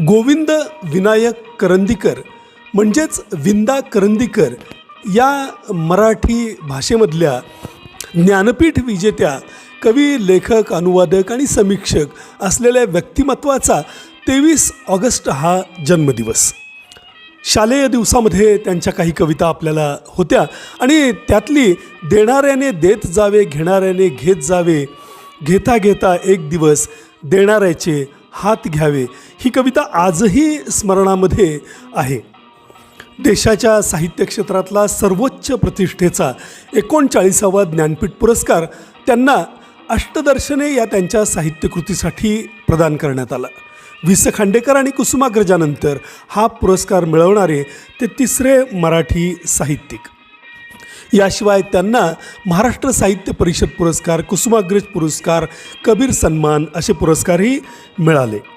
गोविंद विनायक करंदीकर म्हणजेच विंदा करंदीकर या मराठी भाषेमधल्या ज्ञानपीठ विजेत्या कवी लेखक अनुवादक आणि समीक्षक असलेल्या व्यक्तिमत्वाचा तेवीस ऑगस्ट हा जन्मदिवस. शालेय दिवसामध्ये त्यांच्या काही कविता आपल्याला होत्या आणि त्यातली देणाऱ्याने देत जावे घेणाऱ्याने घेत जावे घेता घेता एक दिवस देणाऱ्याचे हात घ्यावे. ही कविता आजही स्मरणामध्ये आहे. देशाच्या साहित्य क्षेत्रातला सर्वोच्च प्रतिष्ठेचा एकोणचाळीसावा ज्ञानपीठ पुरस्कार त्यांना अष्टदर्शने या त्यांच्या साहित्यकृतीसाठी प्रदान करण्यात आला. वि स खांडेकर आणि कुसुमाग्रजानंतर हा पुरस्कार मिळवणारे ते तिसरे मराठी साहित्यिक. याशिवाय त्यांना महाराष्ट्र साहित्य परिषद पुरस्कार कुसुमाग्रज पुरस्कार कबीर सन्मान असे पुरस्कारही मिळाले.